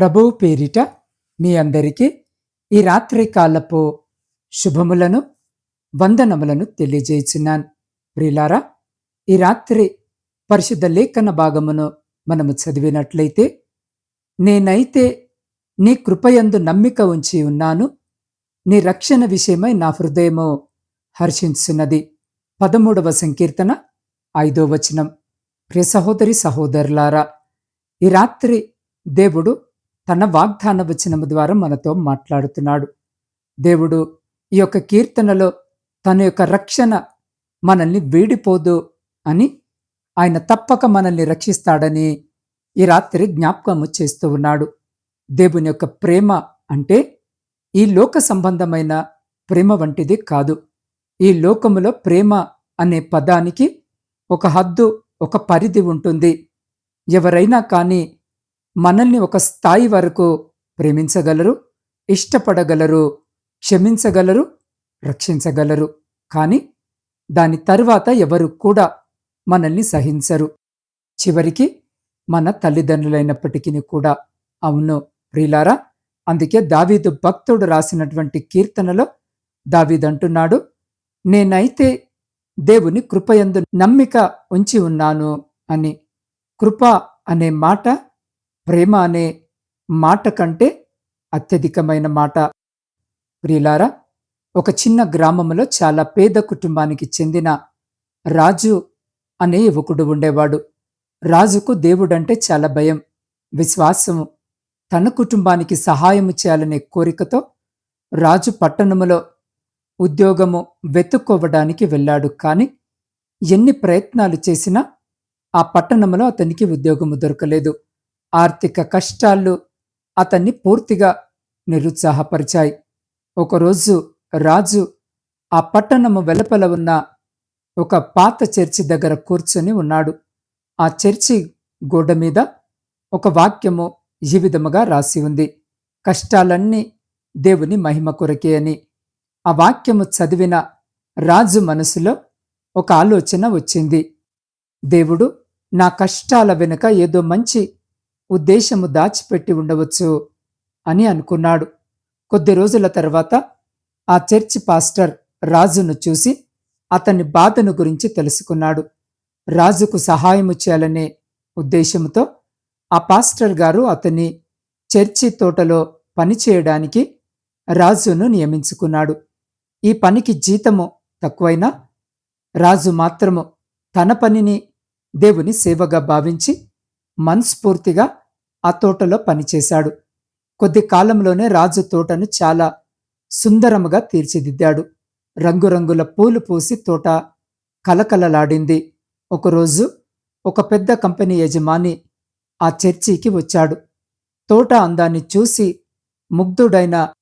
ప్రభువు పేరిట మీ అందరికీ ఈ రాత్రి కాలపు శుభములను వందనములను తెలియజేయుచున్నాను. ప్రిలారా ఈ రాత్రి పరిశుద్ధ లేఖన భాగమును మనము చదివినట్లయితే నేనైతే నీ కృపయందు నమ్మిక ఉంచి ఉన్నాను. నీ రక్షణ విషయమై నా హృదయము హర్షించున్నది. పదమూడవ సంకీర్తన ఐదో వచనం. ప్రియ సహోదరి సహోదరులారా ఈ రాత్రి దేవుడు తన వాగ్దాన వచనము ద్వారా మనతో మాట్లాడుతున్నాడు. దేవుడు ఈ యొక్క కీర్తనలో తన యొక్క రక్షణ మనల్ని వీడిపోదు అని ఆయన తప్పక మనల్ని రక్షిస్తాడని ఈ రాత్రి జ్ఞాపకము చేస్తూ ఉన్నాడు. దేవుని యొక్క ప్రేమ అంటే ఈ లోక సంబంధమైన ప్రేమ వంటిది కాదు. ఈ లోకములో ప్రేమ అనే పదానికి ఒక హద్దు ఒక పరిధి ఉంటుంది. ఎవరైనా కానీ మనల్ని ఒక స్థాయి వరకు ప్రేమించగలరు ఇష్టపడగలరు క్షమించగలరు రక్షించగలరు. కానీ దాని తర్వాత ఎవరు కూడా మనల్ని సహించరు. చివరికి మన తల్లిదండ్రులైనప్పటికీ కూడా. అవును ప్రియులారా అందుకే దావీదు భక్తుడు రాసినటువంటి కీర్తనలో దావీదంటున్నాడు నేనైతే దేవుని కృపయందు నమ్మిక ఉంచి ఉన్నాను అని. కృప అనే మాట ప్రేమ అనే మాట కంటే అత్యధికమైన మాట. ప్రియులారా ఒక చిన్న గ్రామంలో చాలా పేద కుటుంబానికి చెందిన రాజు అనే యువకుడు ఉండేవాడు. రాజుకు దేవుడంటే చాలా భయం విశ్వాసము. తన కుటుంబానికి సహాయము చేయాలనే కోరికతో రాజు పట్టణములో ఉద్యోగము వెతుక్కోవడానికి వెళ్ళాడు. కానీ ఎన్ని ప్రయత్నాలు చేసినా ఆ పట్టణంలో అతనికి ఉద్యోగము దొరకలేదు. ఆర్థిక కష్టాలు అతన్ని పూర్తిగా నిరుత్సాహపరిచాయి. ఒకరోజు రాజు ఆ పట్టణము వెలుపల ఉన్న ఒక పాత చర్చి దగ్గర కూర్చొని ఉన్నాడు. ఆ చర్చి గోడ మీద ఒక వాక్యము ఈ విధముగా రాసి ఉంది. కష్టాలన్నీ దేవుని మహిమ కొరకే అని. ఆ వాక్యము చదివిన రాజు మనసులో ఒక ఆలోచన వచ్చింది. దేవుడు నా కష్టాల వెనుక ఏదో మంచి ఉద్దేశము దాచిపెట్టి ఉండవచ్చు అని అనుకున్నాడు. కొద్ది రోజుల తర్వాత ఆ చర్చ్ పాస్టర్ రాజును చూసి అతని బాధను గురించి తెలుసుకున్నాడు. రాజుకు సహాయము చేయాలనే ఉద్దేశంతో ఆ పాస్టర్ గారు అతని చర్చి తోటలో పనిచేయడానికి రాజును నియమించుకున్నాడు. ఈ పనికి జీతము తక్కువైనా రాజు మాత్రము తన పనిని దేవుని సేవగా భావించి మనస్ఫూర్తిగా ఆ తోటలో పనిచేశాడు. కొద్ది కాలంలోనే రాజు తోటను చాలా సుందరముగా తీర్చిదిద్దాడు. రంగురంగుల పూలు పూసి తోట కలకలలాడింది. ఒకరోజు ఒక పెద్ద కంపెనీ యజమాని ఆ చర్చికి వచ్చాడు. తోట అందాన్ని చూసి ముగ్ధుడైన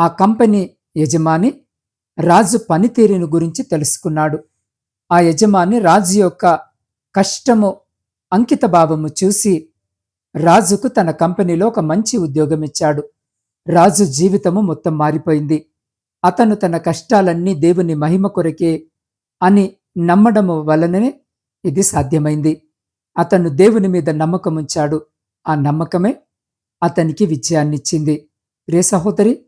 ఆ కంపెనీ యజమాని రాజు పనితీరును గురించి తెలుసుకున్నాడు. ఆ యజమాని రాజు యొక్క కష్టము అంకితభావము చూసి రాజుకు తన కంపెనీలో ఒక మంచి ఉద్యోగం ఇచ్చాడు రాజు జీవితము మొత్తం మారిపోయింది. అతను తన కష్టాలన్నీ దేవుని మహిమ కొరకే అని నమ్మడము వలననే ఇది సాధ్యమైంది. అతను దేవుని మీద నమ్మకం ఉంచాడు ఆ నమ్మకమే అతనికి విజయాన్నిచ్చింది. రే సహోదరి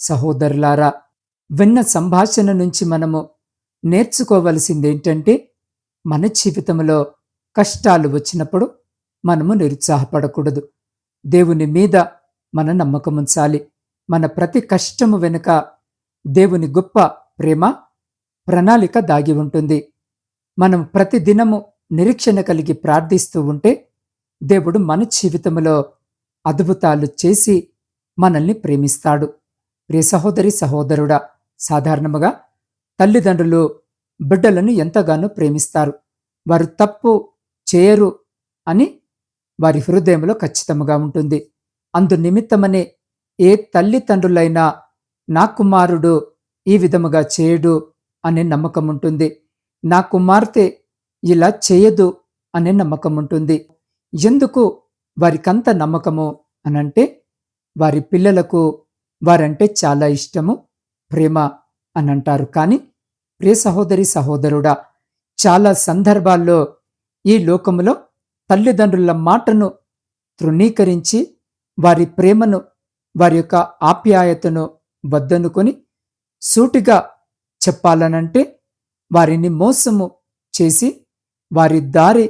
సహోదరులారా విన్న సంభాషణ నుంచి మనము నేర్చుకోవలసిందేంటంటే మన జీవితంలో కష్టాలు వచ్చినప్పుడు మనము నిరుత్సాహపడకూడదు. దేవుని మీద మన నమ్మకముంచాలి మన ప్రతి కష్టము వెనుక దేవుని గొప్ప ప్రేమ ప్రణాళిక దాగి ఉంటుంది. మనం ప్రతి దినము నిరీక్షణ కలిగి ప్రార్థిస్తూ ఉంటే దేవుడు మన జీవితంలో అద్భుతాలు చేసి మనల్ని ప్రేమిస్తాడు. ప్రియ సహోదరి సహోదరుడా సాధారణముగా తల్లిదండ్రులు బిడ్డలను ఎంతగానో ప్రేమిస్తారు. వారు తప్పు చేయరు అని వారి హృదయంలో ఖచ్చితంగా ఉంటుంది. అందు నిమిత్తమనే ఏ తల్లిదండ్రులైనా నా కుమారుడు ఈ విధముగా చేయడు అనే నమ్మకం ఉంటుంది నా కుమార్తె ఇలా చేయదు అనే నమ్మకం ఉంటుంది ఎందుకు వారికంత నమ్మకము అనంటే వారి పిల్లలకు వారంటే చాలా ఇష్టము ప్రేమ అని అంటారు కానీ ప్రియ సహోదరి సహోదరుడా చాలా సందర్భాల్లో ఈ లోకములో తల్లిదండ్రుల మాటను తృణీకరించి వారి ప్రేమను వారి యొక్క ఆప్యాయతను వద్దనుకొని సూటిగా చెప్పాలనంటే వారిని మోసము చేసి వారి దారి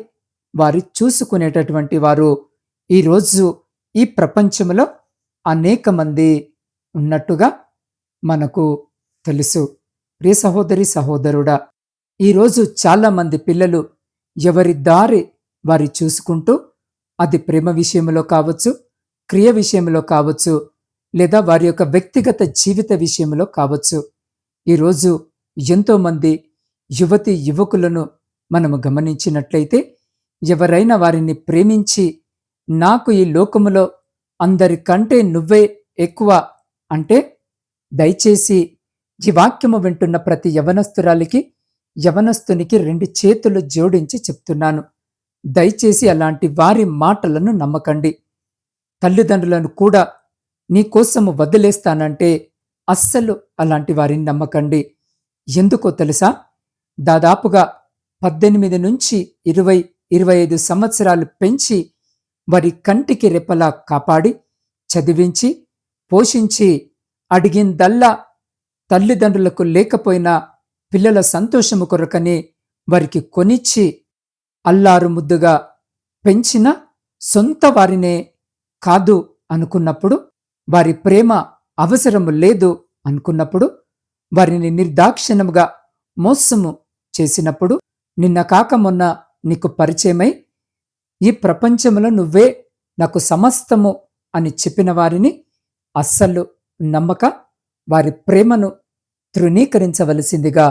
వారి చూసుకునేటటువంటి వారు ఈరోజు ఈ ప్రపంచంలో అనేక మంది ఉన్నట్టుగా మనకు తెలుసు. ప్రియ సహోదరి సహోదరుడా ఈరోజు చాలామంది పిల్లలు ఎవరి దారి వారి చూసుకుంటూ అది ప్రేమ విషయంలో కావచ్చు క్రియ విషయంలో కావచ్చు లేదా వారి యొక్క వ్యక్తిగత జీవిత విషయంలో కావచ్చు. ఈరోజు ఎంతోమంది యువతి యువకులను మనము గమనించినట్లయితే ఎవరైనా వారిని ప్రేమించి నాకు ఈ లోకములో అందరికంటే నువ్వే ఎక్కువ అంటే దయచేసి ఈ వాక్యము వింటున్న ప్రతి యవనస్తురాలికి యవనస్తునికి రెండు చేతులు జోడించి చెప్తున్నాను. దయచేసి అలాంటి వారి మాటలను నమ్మకండి. తల్లిదండ్రులను కూడా నీకోసము వదిలేస్తానంటే అస్సలు అలాంటి వారిని నమ్మకండి. ఎందుకో తెలుసా? దాదాపుగా పద్దెనిమిది నుంచి ఇరవై ఇరవై ఐదు సంవత్సరాలు పెంచి వారి కంటికి రెప్పలా కాపాడి చదివించి పోషించి అడిగిందల్లా తల్లిదండ్రులకు లేకపోయినా పిల్లల సంతోషము కొరకని వారికి కొనిచ్చి అల్లారు ముద్దుగా పెంచిన సొంత వారినే కాదు అనుకున్నప్పుడు వారి ప్రేమ అవసరము లేదు అనుకున్నప్పుడు వారిని నిర్దాక్షిణముగా మోసము చేసినప్పుడు నిన్న కాక మొన్న నీకు పరిచయమై ఈ ప్రపంచంలో నువ్వే నాకు సమస్తము అని చెప్పిన వారిని అస్సలు నమ్మక వారి ప్రేమను తృణీకరించవలసిందిగా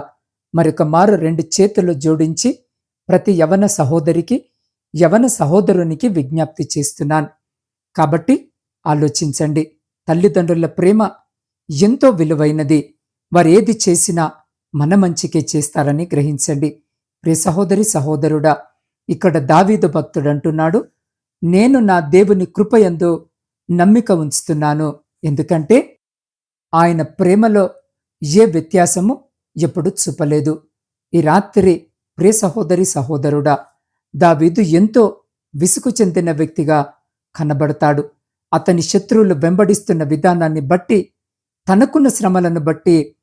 మరొక మారు రెండు చేతులు జోడించి ప్రతి యవన సహోదరికి యవన సహోదరునికి విజ్ఞప్తి చేస్తున్నాను. కాబట్టి ఆలోచించండి. తల్లిదండ్రుల ప్రేమ ఎంతో విలువైనది. వారు ఏది చేసినా మన మంచికే చేస్తారని గ్రహించండి. ప్రియ సహోదరి సహోదరుడా ఇక్కడ దావీదు భక్తుడు అంటున్నాడు నేను నా దేవుని కృపయందు నమ్మిక ఉంచుతున్నాను. ఎందుకంటే ఆయన ప్రేమలో ఏ వ్యత్యాసము ఎప్పుడు చూపలేదు. ఈ రాత్రి ప్రియ సహోదరి సహోదరుడా దావీదు ఎంతో విసుగు చెందిన వ్యక్తిగా కనబడతాడు. అతని శత్రువులు వెంబడిస్తున్న విధానాన్ని బట్టి తనకున్న శ్రమలను బట్టి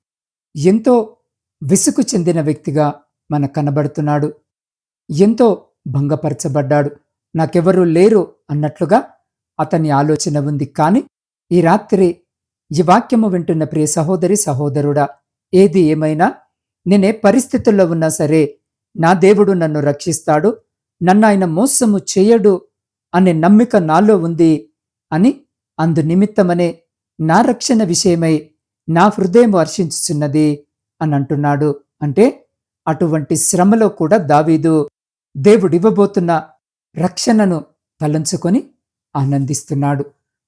ఎంతో విసుగు చెందిన వ్యక్తిగా మన కనబడుతున్నాడు. ఎంతో భంగపరచబడ్డాడు. నాకెవరూ లేరు అన్నట్లుగా అతని ఆలోచన ఉంది. కాని ఈ రాత్రి ఈ వాక్యము వింటున్న ప్రియ సహోదరి సహోదరుడా ఏది ఏమైనా నేనే పరిస్థితుల్లో ఉన్నా సరే నా దేవుడు నన్ను రక్షిస్తాడు నన్ను ఆయన మోసము చేయడు అనే నమ్మిక నాలో ఉంది అని అందు నిమిత్తమనే నా రక్షణ విషయమై నా హృదయం వర్షించుచున్నది అని అంటున్నాడు. అంటే అటువంటి శ్రమలో కూడా దావీదు దేవుడివ్వబోతున్న రక్షణను తలంచుకొని ఆనందిస్తున్నాడు.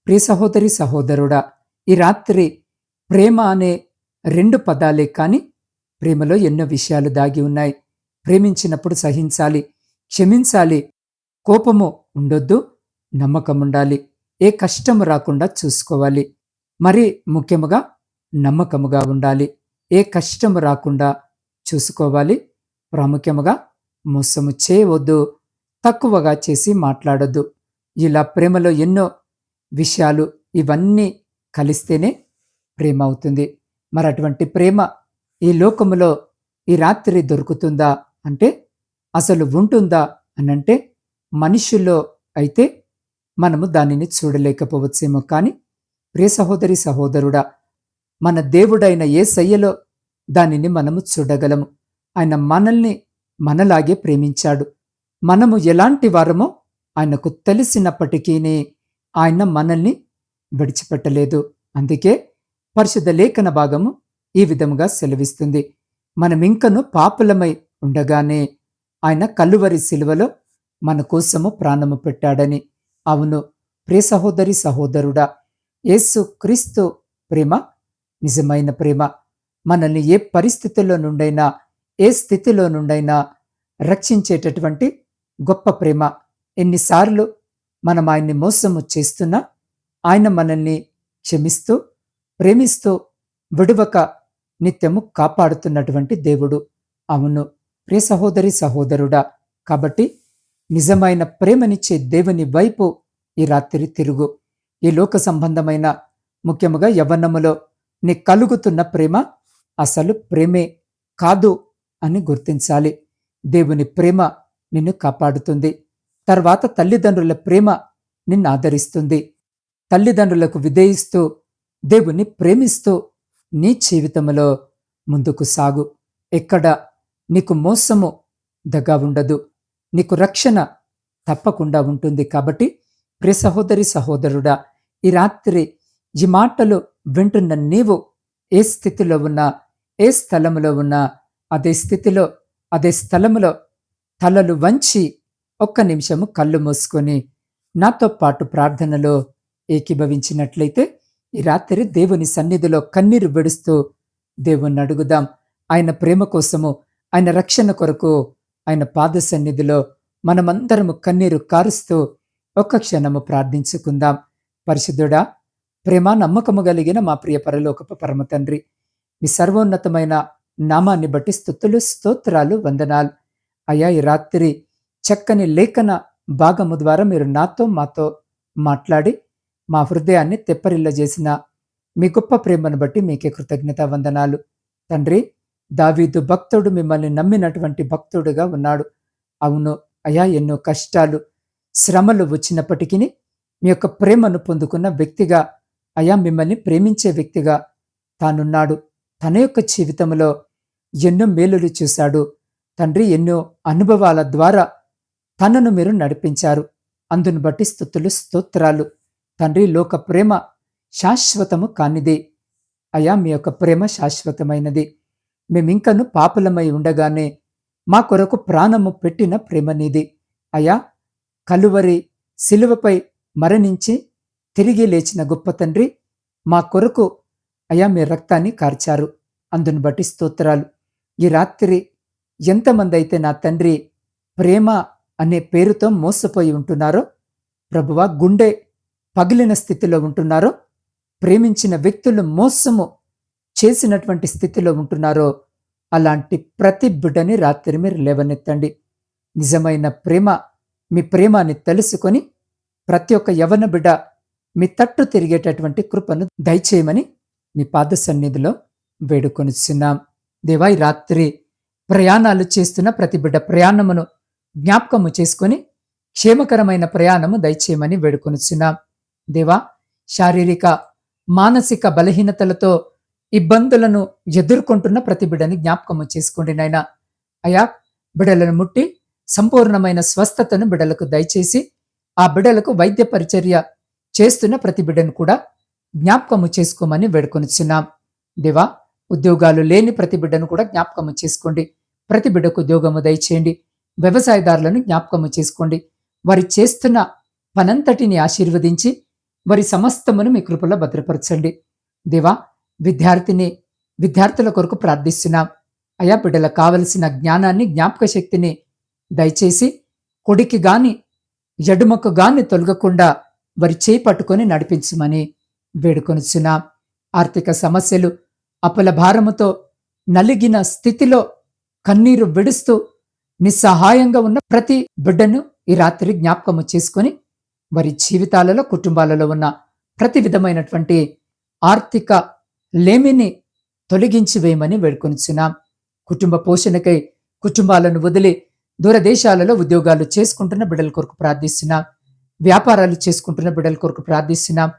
ప్రియ సహోదరి సహోదరుడా ఈ రాత్రి ప్రేమ అనే రెండు పదాలే కాని ప్రేమలో ఎన్నో విషయాలు దాగి ఉన్నాయి. ప్రేమించినప్పుడు సహించాలి క్షమించాలి కోపము ఉండొద్దు నమ్మకం ఉండాలి. ఏ కష్టం రాకుండా చూసుకోవాలి. మరి ముఖ్యముగా నమ్మకముగా ఉండాలి. ఏ కష్టం రాకుండా చూసుకోవాలి. ప్రాముఖ్యముగా మోసము చేయవద్దు తక్కువగా చేసి మాట్లాడొద్దు. ఇలా ప్రేమలో ఎన్నో విషయాలు ఇవన్నీ కలిస్తేనే ప్రేమ అవుతుంది. మరి అటువంటి ప్రేమ ఈ లోకములో ఈ రాత్రి దొరుకుతుందా? అంటే అసలు ఉంటుందా అనంటే మనుషుల్లో అయితే మనము దానిని చూడలేకపోవచ్చేమో కానీ ప్రియ సహోదరి సహోదరుడా మన దేవుడైన ఏ సయ్యలో దానిని మనము చూడగలము. ఆయన మనల్ని మనలాగే ప్రేమించాడు. మనము ఎలాంటి వారమో ఆయనకు తెలిసినప్పటికీ ఆయన మనల్ని విడిచిపెట్టలేదు. అందుకే పరిశుద్ధ లేఖన భాగము ఈ విధముగా సెలవిస్తుంది. మనమింకను పాపులమై ఉండగానే ఆయన కల్లువరి శిలువలో మన కోసము ప్రాణము పెట్టాడని. అవును ప్రియ సహోదరి సహోదరుడా యేసు క్రీస్తు ప్రేమ నిజమైన ప్రేమ మనల్ని ఏ పరిస్థితుల్లో నుండైనా ఏ స్థితిలో నుండైనా రక్షించేటటువంటి గొప్ప ప్రేమ. ఎన్నిసార్లు మనం ఆయన్ని మోసము చేస్తున్నా ఆయన మనల్ని క్షమిస్తూ ప్రేమిస్తూ విడువక నిత్యము కాపాడుతున్నటువంటి దేవుడు. అవును ప్రియ సహోదరి సహోదరుడా కాబట్టి నిజమైన ప్రేమనిచ్చే దేవుని వైపు ఈ రాత్రి తిరుగు. ఈ లోక సంబంధమైన ముఖ్యముగా యవ్వనములో నీ కలుగుతున్న ప్రేమ అసలు ప్రేమే కాదు అని గుర్తించాలి. దేవుని ప్రేమ నిన్ను కాపాడుతుంది. తర్వాత తల్లిదండ్రుల ప్రేమ నిన్ను ఆదరిస్తుంది. తల్లిదండ్రులకు విధేయిస్తూ దేవుని ప్రేమిస్తూ నీ జీవితంలో ముందుకు సాగు. ఎక్కడ నీకు మోసము దగా ఉండదు. నీకు రక్షణ తప్పకుండా ఉంటుంది కాబట్టి ప్రియ సహోదరి సహోదరుడా ఈ రాత్రి ఈ మాటలు వింటున్న నీవు ఏ స్థితిలో ఉన్నా ఏ స్థలములో ఉన్నా అదే స్థితిలో అదే స్థలములో తలలు వంచి ఒక్క నిమిషము కళ్ళు మూసుకొని నాతో పాటు ప్రార్థనలో ఏకీభవించినట్లయితే ఈ రాత్రి దేవుని సన్నిధిలో కన్నీరు విడుస్తూ దేవుణ్ణి అడుగుదాం. ఆయన ప్రేమ కోసము ఆయన రక్షణ కొరకు ఆయన పాద సన్నిధిలో మనమందరము కన్నీరు కారుస్తూ ఒక్క క్షణము ప్రార్థించుకుందాం. పరిశుద్ధుడా ప్రేమ నమ్మకము కలిగిన మా ప్రియ పరలోకప పరమ తండ్రి మీ సర్వోన్నతమైన నామాన్ని బట్టి స్థుతులు స్తోత్రాలు వందనాలు. అయ్యా ఈ రాత్రి చక్కని లేఖన భాగము ద్వారా మీరు నాతో మాతో మాట్లాడి మా హృదయాన్ని తెప్పరిల్లజేసిన మీ గొప్ప ప్రేమను బట్టి మీకే కృతజ్ఞత వందనాలు. తండ్రి దావీదు భక్తుడు మిమ్మల్ని నమ్మినటువంటి భక్తుడుగా ఉన్నాడు. అవును అయా ఎన్నో కష్టాలు శ్రమలు వచ్చినప్పటికీ మీ యొక్క ప్రేమను పొందుకున్న వ్యక్తిగా అయా మిమ్మల్ని ప్రేమించే వ్యక్తిగా తానున్నాడు. తన యొక్క జీవితంలో ఎన్నో మేలులు చూశాడు. తండ్రి ఎన్నో అనుభవాల ద్వారా తనను మీరు నడిపించారు. అందును బట్టి స్థుతులు స్తోత్రాలు. తండ్రి లోక ప్రేమ శాశ్వతము కానిది. అయా మీ యొక్క ప్రేమ శాశ్వతమైనది. మేమింకను పాపులమై ఉండగానే మా కొరకు ప్రాణము పెట్టిన ప్రేమనిది. అయా కలువరి శిలువపై మరణించి తిరిగి లేచిన గొప్ప తండ్రి మా కొరకు అయా మీ రక్తాన్ని కార్చారు. అందును బట్టి స్తోత్రాలు. ఈ రాత్రి ఎంతమంది అయితే నా తండ్రి ప్రేమ అనే పేరుతో మోసపోయి ఉంటున్నారో ప్రభువా గుండె పగిలిన స్థితిలో ఉంటున్నారో ప్రేమించిన వ్యక్తులు మోసము చేసినటువంటి స్థితిలో ఉంటున్నారో అలాంటి ప్రతి బిడ్డని రాత్రి మీరు లేవనెత్తండి. నిజమైన ప్రేమ మీ ప్రేమాన్ని తెలుసుకొని ప్రతి ఒక్క యవన బిడ్డ మీ తట్టు తిరిగేటటువంటి కృపను దయచేయమని మీ పాద సన్నిధిలో వేడుకొనిచున్నాం. దేవా ఈ రాత్రి ప్రయాణాలు చేస్తున్న ప్రతి బిడ్డ ప్రయాణమును జ్ఞాపకము చేసుకొని క్షేమకరమైన ప్రయాణము దయచేయమని వేడుకొనిచున్నాం. దేవా శారీరక మానసిక బలహీనతలతో ఇబ్బందులను ఎదుర్కొంటున్న ప్రతి బిడ్డని జ్ఞాపకము చేసుకోండి నాయన. అయా బిడలను ముట్టి సంపూర్ణమైన స్వస్థతను బిడలకు దయచేసి ఆ బిడలకు వైద్య పరిచర్య చేస్తున్న ప్రతి బిడ్డను కూడా జ్ఞాపకము చేసుకోమని వేడుకొనిచున్నాం. దేవా ఉద్యోగాలు లేని ప్రతి బిడ్డను కూడా జ్ఞాపకము చేసుకోండి. ప్రతి బిడ్డకు ఉద్యోగము దయచేయండి. వ్యవసాయదారులను జ్ఞాపకము చేసుకోండి. వారి చేస్తున్న పనంతటిని ఆశీర్వదించి వారి సమస్తమును మీ కృపలో భద్రపరచండి. దేవా విద్యార్థిని విద్యార్థుల కొరకు ప్రార్థిస్తున్నాం. అయా బిడ్డలకు కావలసిన జ్ఞానాన్ని జ్ఞాపక శక్తిని దయచేసి కొడికి గాని ఎడుమకు గాని తొలగకుండా వారి చేయి పట్టుకొని నడిపించమని వేడుకొనిచున్నాం. ఆర్థిక సమస్యలు అపల భారముతో నలిగిన స్థితిలో కన్నీరు విడుస్తూ నిస్సహాయంగా ఉన్న ప్రతి బిడ్డను ఈ రాత్రి జ్ఞాపకము చేసుకొని వారి జీవితాలలో కుటుంబాలలో ఉన్న ప్రతి విధమైనటువంటి ఆర్థిక లేమిని తొలగించి వేయమని వేడుకొనిచున్నాం. కుటుంబ పోషణకై కుటుంబాలను వదిలి దూరదేశాలలో ఉద్యోగాలు చేసుకుంటున్న బిడ్డల కొరకు ప్రార్థిస్తున్నాం. వ్యాపారాలు చేసుకుంటున్న బిడ్డల కొరకు ప్రార్థిస్తున్నాం.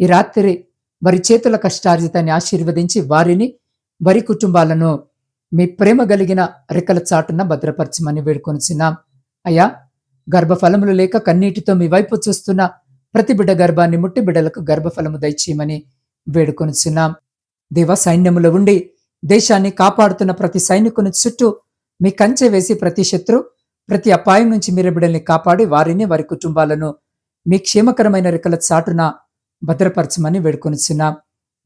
ఈ రాత్రి వారి చేతుల కష్టార్జితాన్ని ఆశీర్వదించి వారిని వారి కుటుంబాలను మీ ప్రేమ కలిగిన రెక్కల చాటున భద్రపరచమని వేడుకొనిచున్నాం. అయ్యా గర్భఫలములు లేక కన్నీటితో మీ వైపు చూస్తున్న ప్రతి బిడ్డ గర్భాన్ని ముట్టి బిడ్డలకు గర్భఫలము దయచేయమని వేడుకొనిచున్నాం. దేవ సైన్యములో ఉండి దేశాన్ని కాపాడుతున్న ప్రతి సైనికుని చుట్టూ మీ కంచె వేసి ప్రతి శత్రు ప్రతి అపాయం నుంచి మీరు బిడ్డల్ని కాపాడి వారిని వారి కుటుంబాలను మీ క్షేమకరమైన రెక్కల చాటున భద్రపరచమని వేడుకొనిచున్నాం.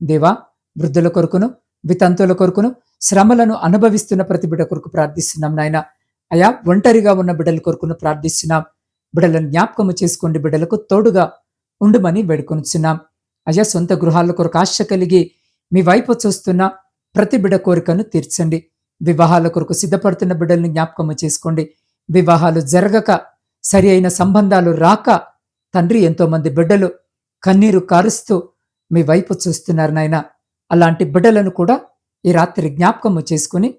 దేవా వృద్ధుల కొరకును వితంతుల కొరకును శ్రమలను అనుభవిస్తున్న ప్రతి బిడ్డ కొరకు ప్రార్థిస్తున్నాం నాయన. అయా ఒంటరిగా ఉన్న బిడ్డల కొరకును ప్రార్థిస్తున్నాం. బిడ్డలను జ్ఞాపకము చేసుకోండి బిడ్డలకు తోడుగా ఉండుమని వేడుకొనిచున్నాం. అయా సొంత గృహాల కొరకు ఆశ కలిగి మీ వైపు చూస్తున్న ప్రతి బిడ కోరికను తీర్చండి. వివాహాల కొరకు సిద్ధపడుతున్న బిడ్డల్ని జ్ఞాపకము చేసుకోండి. వివాహాలు జరగక సరి అయిన సంబంధాలు రాక తండ్రి ఎంతోమంది బిడ్డలు కన్నీరు కారుస్తూ మీ వైపు చూస్తున్నారు నాయన. అలాంటి బిడ్డలను కూడా ఈ రాత్రి జ్ఞాపకము చేసుకుని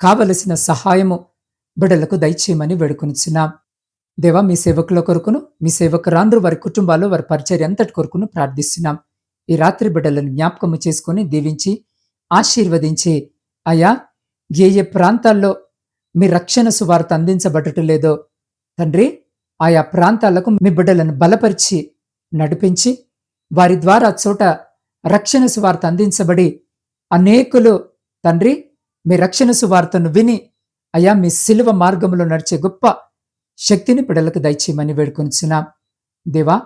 కావలసిన సహాయము బిడ్డలకు దయచేయమని వేడుకొనిచున్నాం. దేవా మీ సేవకుల కొరకును మీ సేవకురాండ్రు వారి కుటుంబాలు వారి పరిచర్య అంతటి కొరకును ప్రార్థిస్తున్నాం. ఈ రాత్రి బిడ్డలను జ్ఞాపకము చేసుకుని దీవించి ఆశీర్వదించి అయా ఏ ఏ ప్రాంతాల్లో మీ రక్షణ సువార్త అందించబడటం లేదో తండ్రి ఆయా ప్రాంతాలకు మీ బిడ్డలను బలపరిచి నడిపించి వారి ద్వారా చోట రక్షణ సువార్త అందించబడి అనేకులు తండ్రి మీ రక్షణ సువార్తను విని అయా మీ శిలువ మార్గంలో నడిచే గొప్ప శక్తిని బిడ్డలకు దయచేయమని వేడుకొనిచున్నాం దేవా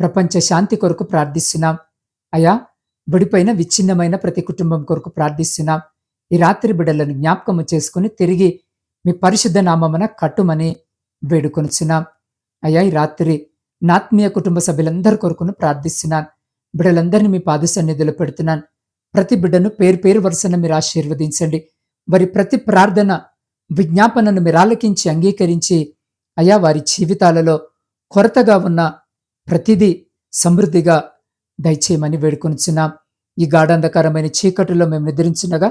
ప్రపంచ శాంతి కొరకు ప్రార్థిస్తున్నాం. అయా బడిపైన విచ్ఛిన్నమైన ప్రతి కుటుంబం కొరకు ప్రార్థిస్తున్నాం. ఈ రాత్రి బిడ్డలను జ్ఞాపకము చేసుకుని తిరిగి మీ పరిశుద్ధ నామమున కట్టుమని వేడుకొనిచున్నాం. అయ్యా ఈ రాత్రి నాత్మీయ కుటుంబ సభ్యులందరి కొరకును ప్రార్థిస్తున్నాను బిడ్డలందరినీ మీ పాద సన్నిధిలో పెడుతున్నాను ప్రతి బిడ్డను పేరు పేరు వరుసన మీరు ఆశీర్వదించండి. వారి ప్రతి ప్రార్థన విజ్ఞాపనను మీరు ఆలకించి అంగీకరించి అయా వారి జీవితాలలో కొరతగా ఉన్న ప్రతిదీ సమృద్ధిగా దయచేయమని వేడుకొనిచున్నాం. ఈ గాఢంధకరమైన చీకటిలో మేము నిద్రించినగా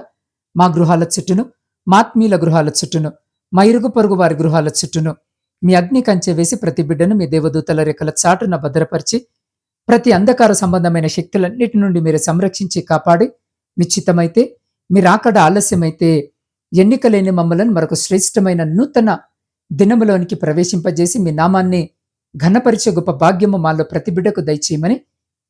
మా గృహాల చుట్టూను మాత్మీయుల గృహాల చుట్టూను మా ఇరుగు పొరుగు వారి గృహాల చుట్టూను మీ అగ్ని కంచె వేసి ప్రతి బిడ్డను మీ దేవదూతల రెక్కల చాటున భద్రపరిచి ప్రతి అంధకార సంబంధమైన శక్తులన్నిటి నుండి మీరు సంరక్షించి కాపాడి నిశ్చితమైతే మీరు ఆకడ ఆలస్యమైతే ఎన్నికలేని మమ్మలను మరొక శ్రేష్టమైన నూతన దినములోనికి ప్రవేశింపజేసి మీ నామాన్ని ఘనపరిచే గొప్ప భాగ్యము మాలో ప్రతి బిడ్డకు దయచేయమని